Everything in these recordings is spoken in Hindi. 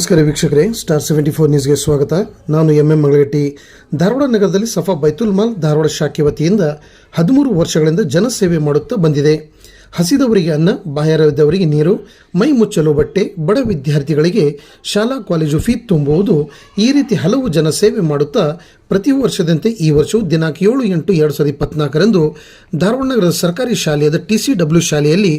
ನಮಸ್ಕಾರ ವೀಕ್ಷಕರೇ ಸ್ಟಾರ್ ಸೆವೆಂಟಿ ಫೋರ್ ನ್ಯೂಸ್ಗೆ ಸ್ವಾಗತ. ನಾನು ಎಂ ಎಂ ಮಂಗಳಗಟ್ಟಿ. ಧಾರವಾಡ ನಗರದಲ್ಲಿ ಸಫಾ ಬೈತುಲ್ ಮಾಲ್, ಧಾರವಾಡ ಶಾಖೆ ವತಿಯಿಂದ ಹದಿಮೂರು ವರ್ಷಗಳಿಂದ ಜನಸೇವೆ ಮಾಡುತ್ತಾ ಬಂದಿದೆ. ಹಸಿದವರಿಗೆ ಅನ್ನ ಬಾಯಾರವಿದ್ದವರಿಗೆ ನೀರು, ಮೈ ಮುಚ್ಚಲು ಬಟ್ಟೆ, ಬಡ ವಿದ್ಯಾರ್ಥಿಗಳಿಗೆ ಶಾಲಾ ಕಾಲೇಜು ಫೀ ತುಂಬುವುದು ಈ ರೀತಿ ಹಲವು ಜನ ಸೇವೆ ಮಾಡುತ್ತಾ ಪ್ರತಿ ವರ್ಷದಂತೆ ಈ ವರ್ಷವೂ ದಿನಾಂಕ ಏಳು ಎಂಟು ಎರಡು ಸಾವಿರದ ಇಪ್ಪತ್ನಾಲ್ಕರಂದು ಧಾರವಾಡ ನಗರದ ಸರ್ಕಾರಿ ಶಾಲೆಯಾದ ಟಿ ಸಿ ಡಬ್ಲ್ಯೂ ಶಾಲೆಯಲ್ಲಿ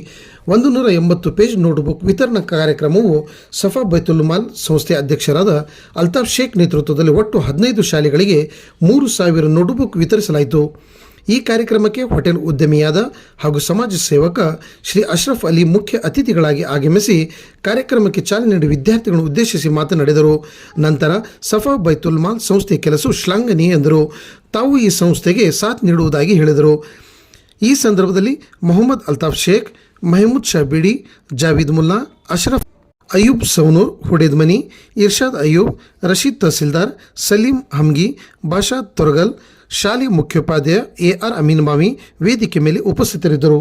ಒಂದು ನೂರ ಎಂಬತ್ತು ಪೇಜ್ ನೋಟ್ಬುಕ್ ವಿತರಣಾ ಕಾರ್ಯಕ್ರಮವು ಸಫಾ ಬೈತುಲ್ಮಾಲ್ ಸಂಸ್ಥೆ ಅಧ್ಯಕ್ಷರಾದ ಅಲ್ತಾಫ್ ಶೇಖ್ ನೇತೃತ್ವದಲ್ಲಿ ಒಟ್ಟು ಹದಿನೈದು ಶಾಲೆಗಳಿಗೆ ಮೂರು ಸಾವಿರ ನೋಟ್ಬುಕ್ ವಿತರಿಸಲಾಯಿತು. ಈ ಕಾರ್ಯಕ್ರಮಕ್ಕೆ ಹೋಟೆಲ್ ಉದ್ಯಮಿಯಾದ ಹಾಗೂ ಸಮಾಜ ಸೇವಕ ಶ್ರೀ ಅಶ್ರಫ್ ಅಲಿ ಮುಖ್ಯ ಅತಿಥಿಗಳಾಗಿ ಆಗಮಿಸಿ ಕಾರ್ಯಕ್ರಮಕ್ಕೆ ಚಾಲನೆ ನೀಡಿ ವಿದ್ಯಾರ್ಥಿಗಳನ್ನು ಉದ್ದೇಶಿಸಿ ಮಾತನಾಡಿದರು. ನಂತರ ಸಫಾ ಬೈತುಲ್ ಮಾಲ್ ಸಂಸ್ಥೆ ಕೆಲಸವು ಶ್ಲಾಘನೀಯ ಎಂದರು. ತಾವು ಈ ಸಂಸ್ಥೆಗೆ ಸಾಥ್ ನೀಡುವುದಾಗಿ ಹೇಳಿದರು. ಈ ಸಂದರ್ಭದಲ್ಲಿ ಮೊಹಮ್ಮದ್ ಅಲ್ತಾಫ್ ಶೇಖ್ ಮಹಮೂದ್ ಶಾ ಬಿಡಿ ಜಾವೀದ್ ಮುಲ್ಲಾ ಅಶ್ರಫ್ ಅಯೂಬ್ ಸೌನೂರ್ ಹುಡೇದ್ ಮನಿ ಇರ್ಷಾದ್ ಅಯೂಬ್ ರಶೀದ್ ತಹಸೀಲ್ದಾರ್ ಸಲೀಂ ಹಮ್ಗಿ ಬಾಷಾ ತೊರಗಲ್ ಶಾಲೆ ಮುಖ್ಯೋಪಾಧ್ಯಾಯ ಎ ಆರ್ ಅಮೀನ್ ಮಾಮಿ ವೇದಿಕೆ ಮೇಲೆ ಉಪಸ್ಥಿತರಿದ್ದರು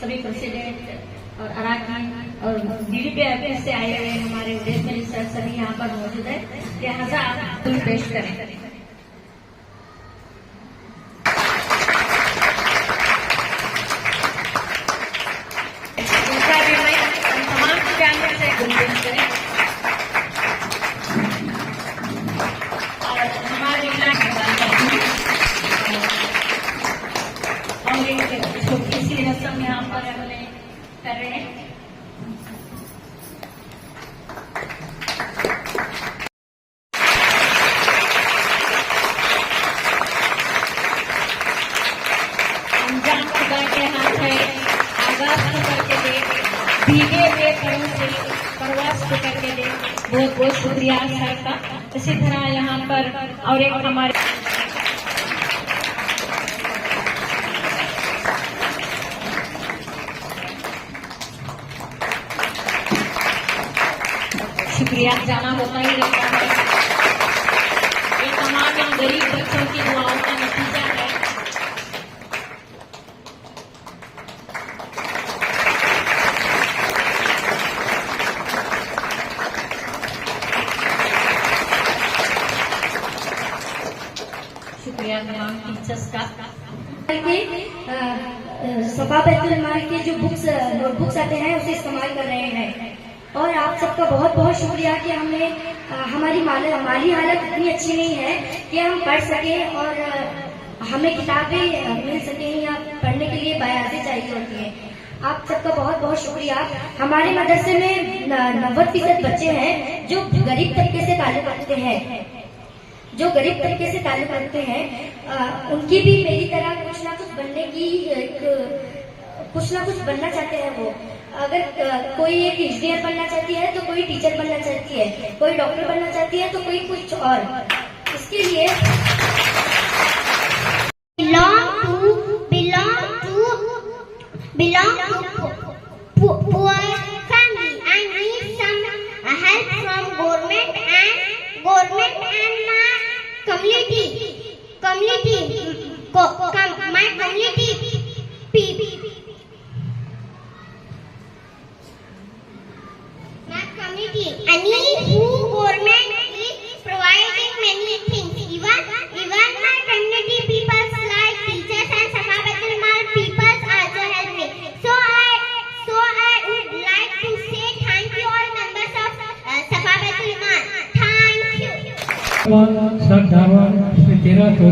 सभी प्रेसिडेंट और अराकान और डीडीपी ऑफ़िस से आए हुए हमारे विदेश मिनिस्टर सभी यहाँ पर मौजूद है। लिहाजा आप पेश करें। खुदा के हाथ है आगाज़ बहुत बहुत शुक्रिया सर का इसी तरह यहाँ पर और एक हमारे शुक्रिया जाना होता ही रहता टीचर्स का के अ, सफ़ा बैतुल माल के जो बुक्स नोटबुक्स आते हैं उसे इस्तेमाल कर रहे हैं। और आप सबका बहुत बहुत शुक्रिया कि हमने हमारी माल, माली हालत इतनी अच्छी नहीं है कि हम पढ़ सके और हमें किताबें मिल सके या पढ़ने के लिए बयाजें चाहिए होती है। आप सबका बहुत बहुत शुक्रिया। हमारे मदरसे में नब्बे फ़ीसद बच्चे हैं जो गरीब तरीके से ताल्लुक रखते हैं। जो गरीब तरीके से ताल्लुक रखते हैं अ, उनकी भी मेरी तरह कुछ ना कुछ बनने की कुछ ना कुछ बनना चाहते हैं वो। अगर कोई एक इंजीनियर बनना चाहती है तो कोई टीचर बनना चाहती है कोई डॉक्टर बनना चाहती है तो कोई कुछ और। इसके लिए to belong to belong to po- poor family. And need some uh, help from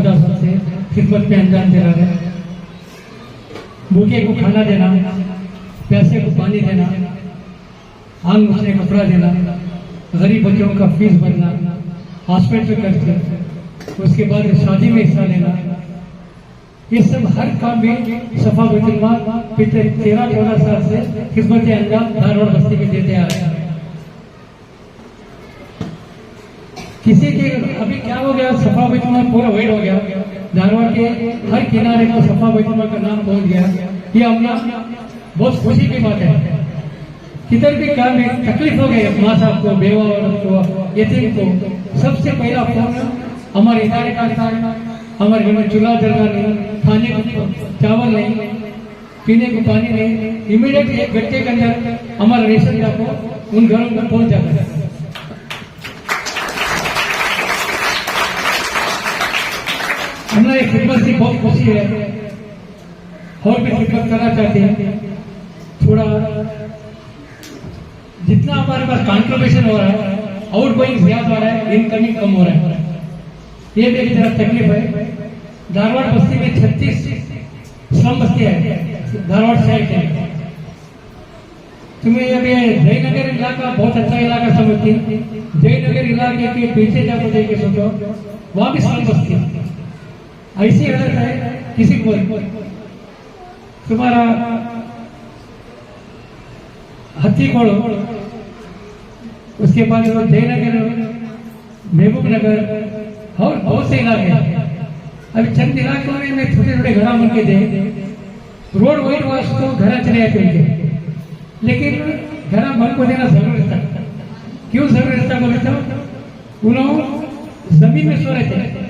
तेरह चौदह साल से खिदमत में अंजाम दे रहा है। भूखे को खाना देना, पैसे को पानी देना आंग मुझे कपड़ा देना, गरीब बच्चों का फ़ीस भरना, हॉस्पिटल खर्च, उसके बाद शादी में हिस्सा लेना। ये सब हर काम में सफ़ा बैतुलमाल पिछले तेरह चौदह साल से खिदमत अंजाम धारवाड़ बस्ती में देते आ रहे हैं। किसी के अभी क्या हो गया? सफ़ा बैतुलमाल पूरा वेट हो गया। धारवाड़ के हर किनारे को सफ़ा बैतुलमाल का नाम पहुँच गया। ये हमने बहुत खुशी की बात है। किधर भी काम में तकलीफ़ हो गई, माँ साहब को, बेवा को को, सबसे पहला फ़ोन हमारे इदारे का था। हमारे घर में चूल्हा जलना नहीं खाने को चावल नहीं, पीने को पानी नहीं। इमीडिएट एक घंटे के अंदर हमारा रेशन का उन घरों में पहुँच जाता है हमें एक खिदमत से बहुत खुशी है। और भी खिदमत करना चाहते हैं। थोड़ा जितना हमारे पास कॉन्ट्रीब्यूशन हो रहा है आउट गोइंग ज़्यादा हो रहा है इनकमिंग कम हो रहा है। ये मेरी तरफ़ तकलीफ़ है। धारवाड़ बस्ती में छत्तीस श्रम बस्ती है। धारवाड़ शहर के तुम्हें अभी जयनगर इलाका बहुत अच्छा इलाका समझती जयनगर इलाके के पीछे जाकर देख के सोचो, वहाँ भी श्रम बस्ती है। ऐसी हालत है किसी को तुम्हारा हत्ती कोड़ो उसके बाद जयनगर महबूब नगर और बहुत से इलाके अभी चंद इलाकों में मैं छोटे छोटे घर बन के दे रोड वाइड वास तो घर चले आते उनके लेकिन घर बन को देना ज़रूर था क्यों ज़रूर था बोले तो? उन्होंने ज़मीन में सो रहे थे।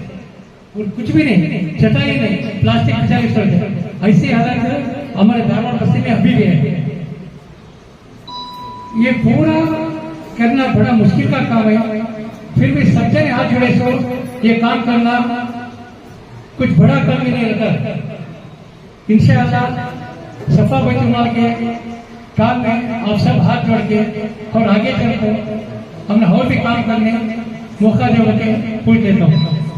कुछ भी नहीं चटाई नहीं, प्लास्टिक रहे थे ऐसी हालत हमारे धारवाड़ बस्ती में अभी भी है। ये पूरा करना बड़ा मुश्किल का काम है। फिर भी सब जने हाथ जुड़े सो, ये काम करना कुछ बड़ा काम ही नहीं रहता। इनसे इंशाअल्लाह, सफ़ा बैतुलमाल के, काम में आप सब हाथ जोड़ के और आगे चलकर हमने और भी काम करने मौका दे के पूछ देता हूँ।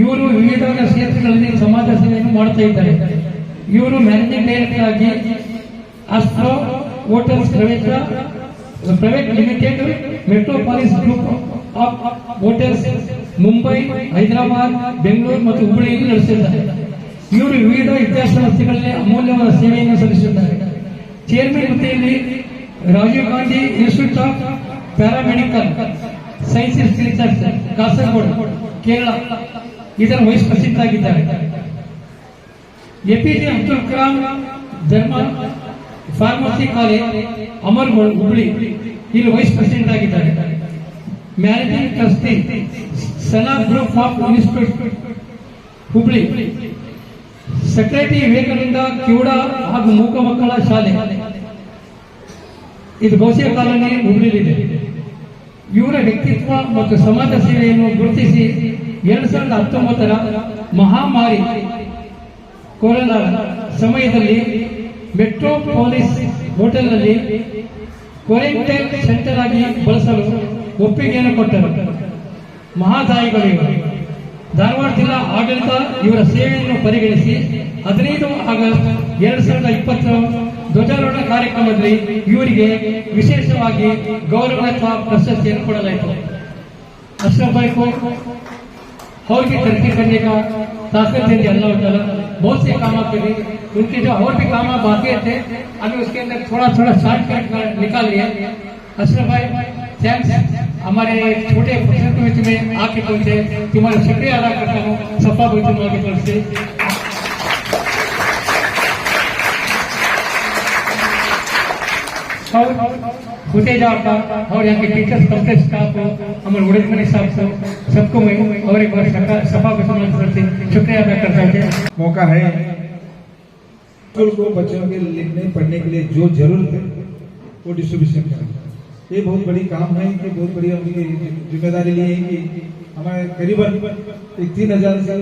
ಇವರು ವಿವಿಧ ಕ್ಷೇತ್ರಗಳಲ್ಲಿ ಸಮಾಜ ಸೇವೆಯನ್ನು ಮಾಡ್ತಾ ಇದ್ದಾರೆ. ಇವರು ಮ್ಯಾನೇಜಿಂಗ್ ಡೈರೆಕ್ಟರ್ ಆಗಿ ಅಸ್ಟ್ರೋ ಹೋಟೆಲ್ಸ್ ಪ್ರವೇಶ, private limited, metropolis group of hotels Mumbai, Hyderabad, Bengaluru ಮತ್ತು ಹುಬ್ಬಳ್ಳಿಯಲ್ಲಿ ನಡೆಸಿದ್ದಾರೆ. ಇವರು ವಿವಿಧ ಇತಿಹಾಸ ಸಂಸ್ಥೆಗಳಲ್ಲಿ ಅಮೂಲ್ಯವಾದ ಸೇವೆಯನ್ನು ಸಲ್ಲಿಸಿದ್ದಾರೆ. ಚೇರ್ಮನ್ ಹುದ್ದೆಯಲ್ಲಿ Rajiv Gandhi institute of paramedical sciences research, Kasaragod, Kerala. ಇದರ ವಯಸ್ಸು ಪ್ರಸಿದ್ಧರಾಗಿದ್ದಾರೆ ಆಗಿದ್ದಾರೆ ಎಪಿಜೆ ಅಬ್ದುಲ್ ಕಲಾಂ ಧರ್ಮ ಫಾರ್ಮಸಿ ಕಾಲೇಜ್, ಅಮರ್ ಹುಬ್ಳಿ ಇಲ್ಲಿ ವೈಸ್ ಪ್ರೆಸಿಡೆಂಟ್ ಆಗಿದ್ದಾರೆ managing trustee Sana group of institute Hubli. Secretary Vivekananda ಕಿವುಡ ಹಾಗೂ ಮೂಕ ಮಕ್ಕಳ ಶಾಲೆ. ಇದು ಬಹುಶಃ ಕಾಲೋನಿ ಹುಬ್ಳಿಲಿದೆ ಇವರ ವ್ಯಕ್ತಿತ್ವ ಮತ್ತು ಸಮಾಜ ಸೇವೆಯನ್ನು ಗುರುತಿಸಿ ಎರಡ್ ಸಾವಿರದ ಹತ್ತೊಂಬತ್ತರ ಮಹಾಮಾರಿ ಕೊರೋನಾ ಸಮಯದಲ್ಲಿ ಮೆಟ್ರೋಪಾಲಿಸ್ ಹೋಟೆಲ್ನಲ್ಲಿ ಕ್ವಾರಂಟೈನ್ ಸೆಂಟರ್ ಆಗಿ ಬಳಸಲು ಒಪ್ಪಿಗೆಯನ್ನು ಕೊಟ್ಟರು. ಮಹಾದಾಯಿಗಳು ಇವರು. ಧಾರವಾಡ ಜಿಲ್ಲಾ ಆಡಳಿತ ಇವರ ಸೇವೆಯನ್ನು ಪರಿಗಣಿಸಿ ಹದಿನೈದು ಆಗಸ್ಟ್ ಎರಡ್ ಸಾವಿರದ ಇಪ್ಪತ್ತರ ಧ್ವಜಾರೋಹಣ ಕಾರ್ಯಕ್ರಮದಲ್ಲಿ ಇವರಿಗೆ ವಿಶೇಷವಾಗಿ ಗೌರವ ಪ್ರಶಸ್ತಿಯನ್ನು ಕೊಡಲಾಯಿತು. ಅಶ್ರಫ್ और भी तरक्की करने का ताकत दे अल्लाह ताला। बहुत से काम करे उनके जो और भी काम बाकी थे, अभी उसके अंदर थोड़ा थोड़ा शॉर्टकट निकाल लिया। अशरफ भाई थैंक्स हमारे छोटे बीच में आके पहुँचे तुम्हारा शुक्रिया अदा करता हूँ, सफ़ा बैतुल्ला की तरफ़ से। और फुटेज आपका और यहाँ के टीचर्स कंप्लेक्स स्टाफ हमारे उड़द मनी साहब को सबको मैं और एक बार बैतुल्ला की तरफ़ से शुक्रिया अदा करता हूँ। मौका है। को बच्चों के लिखने, पढ़ने के लिए जो ज़रूरत है, वो डिस्ट्रीब्यूशन करें। ये बहुत बड़ी काम है कि बहुत बड़ी उनकी ज़िम्मेदारी ली है कि हमारे करीबन एक तीन हज़ार से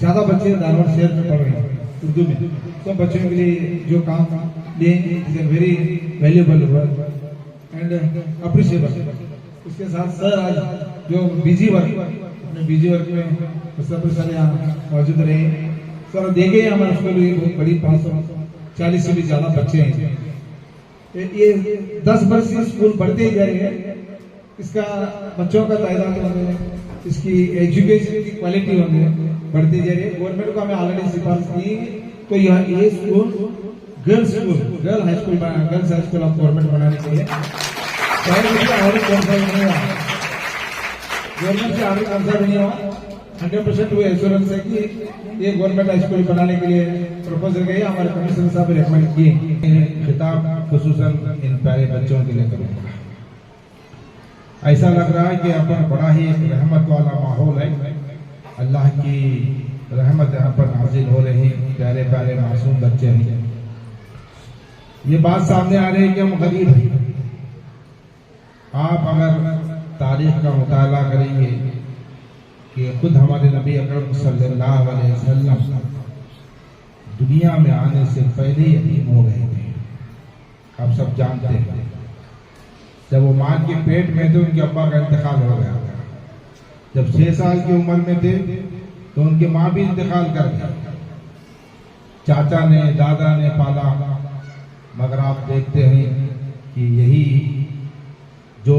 ज़्यादा बच्चे धारवाड़ शहर में पढ़ रहे हैं, उर्दू में। सब बच्चों के लिए जो काम वेरी वैल्यूबल एंड अप्रिशिएबल उसके साथ सर आज जो बिज़ी वर्क अपने बिज़ी वर्क में सब सर यहाँ मौजूद रहे। सर देखे हमारे स्कूल में बहुत बड़ी पाँच सौ चालीस से भी ज़्यादा बच्चे हैं। ये दस वर्ष से स्कूल बढ़ते ही रही है। इसका बच्चों का तादाद होने, इसकी एजुकेशन की क्वालिटी होने, बढ़ती जा रही है। गवर्नमेंट को हमें ऑलरेडी सिफारिश की तो यह, ये school girls school girl high school girls high school of government बनाने के लिए। गवर्नमेंट से आगे कौन नहीं हुआ हंड्रेड परसेंट वो एश्योरेंस है कि ये गवर्नमेंट हाई स्कूल बनाने के लिए प्रपोजल गई हमारे कमिश्नर साहब रिकमेंड किए खिताब खसूसन, इन प्यारे बच्चों के लिए करूँगा। ऐसा लग रहा है कि अपन बड़ा ही रहमत वाला माहौल है। अल्लाह की रहमत यहाँ पर नाजिल हो रही प्यारे प्यारे मासूम बच्चे हैं। ये बात सामने आ रही है कि हम गरीब हैं। आप अगर तारीख का मुताला करेंगे कि खुद हमारे नबी अकरम सल्लल्लाहु अलैहि वसल्लम दुनिया में आने से पहले यतीम हो गए थे। आप सब जानते हैं। जब वो माँ के पेट में थे, उनके अब्बा का इंतकाल हो गया जब छह साल की उम्र में थे तो उनकी माँ भी इंतकाल कर गई चाचा ने, दादा ने पाला। मगर आप देखते हैं कि यही जो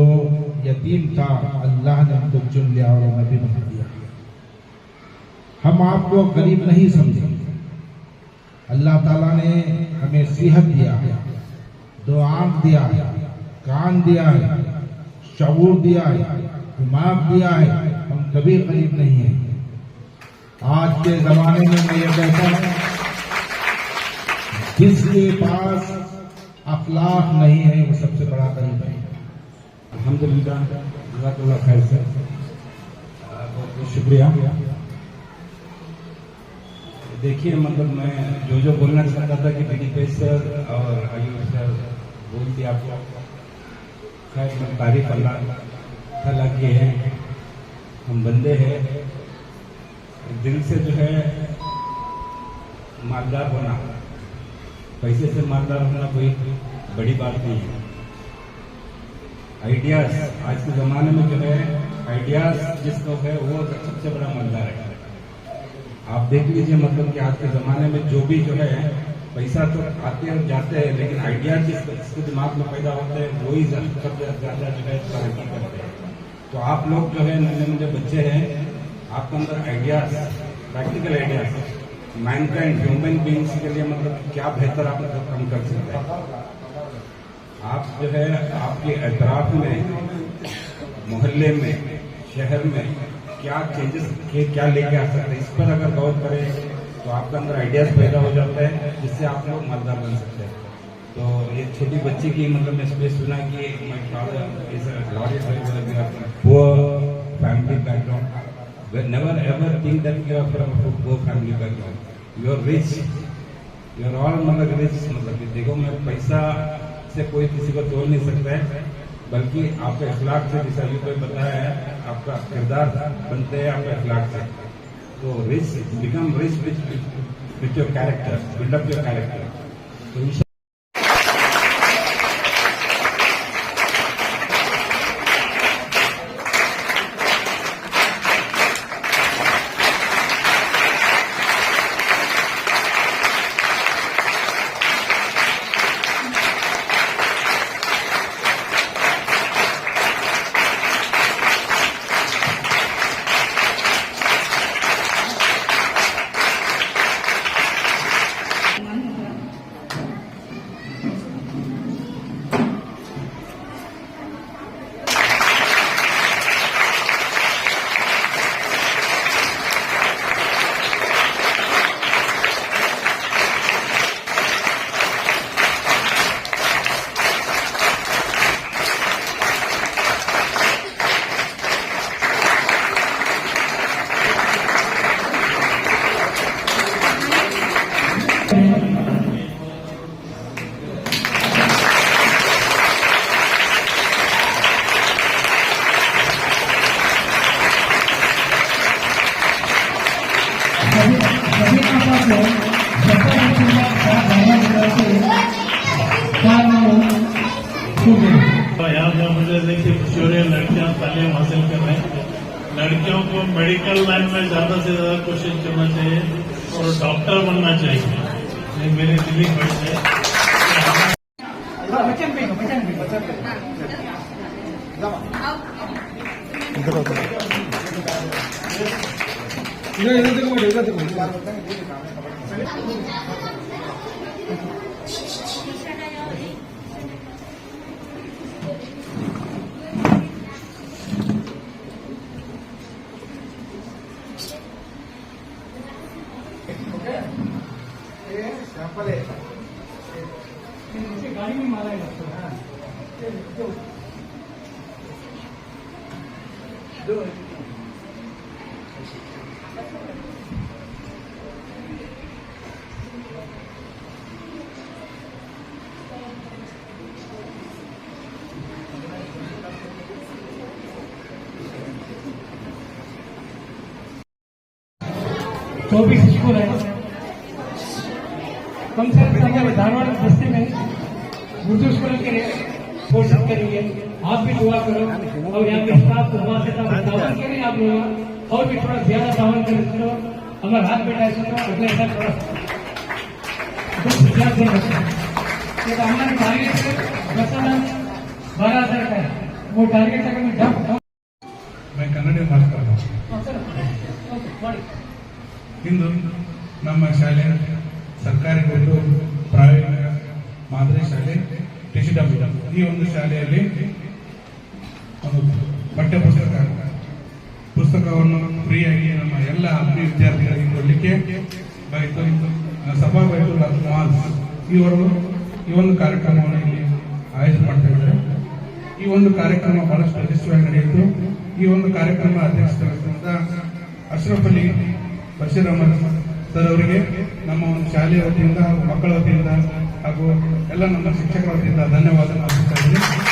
यतीम था, अल्लाह ने हमको चुन लिया और नबी बना दिया। हम आपको गरीब नहीं समझे। अल्लाह ताला ने हमें सेहत दिया है दो आँख दिया है, कान दिया है, शऊर दिया है दिमाग दिया है। हम कभी गरीब नहीं हैं। आज के जमाने में मैं ये कहता हूँ जिसके पास अखलाक नहीं है वो सबसे बड़ा गरीब है? अल्हम्दुलिल्लाह जज़ाकल्लाह खैर सर बहुत बहुत शुक्रिया। देखिए मतलब मैं जो जो बोलना चाहता था कि दिलीपेश सर और आयुष सर, बोल दिया आपको। खैर, मैं तारीफ़ अल्लाह ताला की है। हम बंदे हैं। दिल से जो है, मालदार होना। पैसे से मालदार होना कोई बड़ी बात नहीं है। आइडियाज़ आज के जमाने में जो है आइडियाज़ जिसको है, वो सबसे बड़ा मालदार है। आप देख लीजिए मतलब कि आज के जमाने में जो भी जो है, पैसा तो आते और जाते हैं, लेकिन आइडिया जिस जिसके दिमाग में पैदा होते हैं वही सबसे ज़्यादा जो है तरक्की करते हैं। तो आप लोग जो है नन्हे मुझे बच्चे हैं, आपके अंदर ideas practical ideas mankind human beings के लिए मतलब क्या बेहतर आप मतलब कम कर सकते हैं? आप जो है, आपके एतराफ में, मोहल्ले में, शहर में क्या चेंजेस के, क्या लेके आ सकते हैं? इस पर अगर गौर करें तो आपके अंदर आइडियाज़ पैदा हो जाते हैं, जिससे आप लोग मालदार बन सकते हैं। तो ये छोटी बच्ची की मतलब मैं स्पेस सुना कि my father is lawyer poor family background never ever think that you are from poor family background you are rich you are all मतलब रिच मतलब कि देखो मैं पैसा से कोई किसी को तोड़ नहीं सकता है, बल्कि आपके अखलाक से जैसा अभी कोई बताया है, आपका किरदार बनते हैं आपके अखलाक से। तो rich become rich with with your character build up your character तो इंशा- इधर इधर देखो इधर देखो गाड़ी में मारा है चौबीस स्कूल है कम से कम हमारे धारवाड़ बस्ती में उर्दू स्कूल के लिए कोशिश करेंगे। आप भी दुआ करो और यहाँ पे स्टाफ को दुआ से तावन करें आप लोग और भी थोड़ा ज्यादा तावन करें तो हमारे हाथ बैठा है तो अगले साल थोड़ा कुछ विचार से तो हमारे टारगेट मसलन बारह हजार का है वो टारगेट अगर मैं जब मैं ಕನ್ನಡ ಮಾತಾಡ್ತಾ ಇಂದು ನಮ್ಮ ಶಾಲೆ ಸರ್ಕಾರಿ ಮತ್ತು ಪ್ರಾಯೋಗಿಕ ಮಾದರಿ ಶಾಲೆ ಟಿಸಿಡಬ್ಲ್ಯೂ ಈ ಒಂದು ಶಾಲೆಯಲ್ಲಿ ಪುಸ್ತಕವನ್ನು ಫ್ರೀಯಾಗಿ ನಮ್ಮ ಎಲ್ಲ ಆತ್ಮೀಯ ವಿದ್ಯಾರ್ಥಿಗಳಿಗೆ ಕೊಡಲಿಕ್ಕೆ ಬಯತು ಸಭಾ ಬೈತು ಮಾಲ್ ಇವರು ಈ ಒಂದು ಕಾರ್ಯಕ್ರಮವನ್ನು ಇಲ್ಲಿ ಆಯೋಜನೆ ಮಾಡ್ತಾ ಈ ಒಂದು ಕಾರ್ಯಕ್ರಮ ಬಹಳಷ್ಟು ಯಶಸ್ವಿಯಾಗಿ ನಡೆಯಿತು. ಈ ಒಂದು ಕಾರ್ಯಕ್ರಮ ಅಧ್ಯಕ್ಷರಾದ ಅಶ್ರಫ್ ಅಲಿ ಸರ್ ಅವರಿಗೆ, ನಮ್ಮ ಒಂದು ಶಾಲೆಯ ವತಿಯಿಂದ ಹಾಗೂ ಮಕ್ಕಳ ವತಿಯಿಂದ ಹಾಗೂ ಎಲ್ಲ ನಮ್ಮ ಶಿಕ್ಷಕರ ವತಿಯಿಂದ ಧನ್ಯವಾದ ಅರ್ಪಿಸ್ತಾ ಇದ್ದೀನಿ.